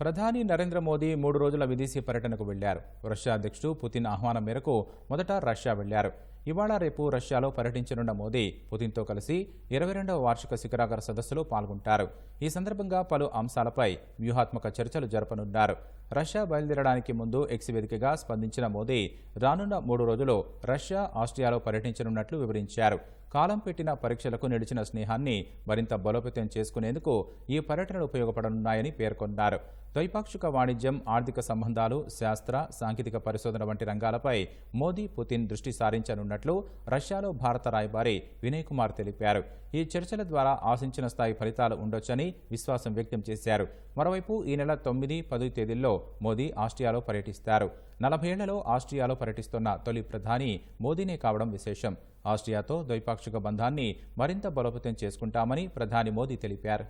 ప్రధాని నరేంద్ర మోదీ మూడు రోజుల విదేశీ పర్యటనకు వెళ్ళారు. రష్యా అధ్యక్షుడు పుతిన్ ఆహ్వానం మేరకు మొదట రష్యా వెళ్ళారు. ఇవాళ రేపు రష్యాలో పర్యటించనున్న మోదీ పుతిన్తో కలిసి ఇరవై రెండవ వార్షిక శిఖరాగర సదస్సులో పాల్గొంటారు. ఈ సందర్భంగా పలు అంశాలపై వ్యూహాత్మక చర్చలు జరపనున్నారు. రష్యా బయలుదేరడానికి ముందు ఎక్స్ వేదికగా స్పందించిన మోదీ రానున్న మూడు రోజులు రష్యా ఆస్ట్రియాలో పర్యటించనున్నట్లు వివరించారు. కాలం పెట్టిన పరీక్షలకు నిలిచిన స్నేహాన్ని మరింత బలోపేతం చేసుకునేందుకు ఈ పర్యటనలు ఉపయోగపడనున్నాయని పేర్కొన్నారు. ద్వైపాక్షిక వాణిజ్యం ఆర్థిక సంబంధాలు శాస్త్ర సాంకేతిక పరిశోధన వంటి రంగాలపై మోదీ పుతిన్ దృష్టి సారించనున్నట్లు రష్యాలో భారత రాయబారి వినయ్ కుమార్ తెలిపారు. ఈ చర్చల ద్వారా ఆశించిన స్థాయి ఫలితాలు ఉండొచ్చని విశ్వాసం వ్యక్తం చేశారు. మరోవైపు ఈ నెల తొమ్మిది పది తేదీల్లో మోదీ ఆస్ట్రియాలో పర్యటిస్తారు. నలభై ఏళ్ళలో ఆస్ట్రియాలో పర్యటిస్తున్న తొలి ప్రధాని మోదీనే కావడం విశేషం. ఆస్ట్రియాతో ద్వైపాక్షిక బంధాన్ని మరింత బలోపేతం చేసుకుంటామని ప్రధాని మోదీ తెలిపారు.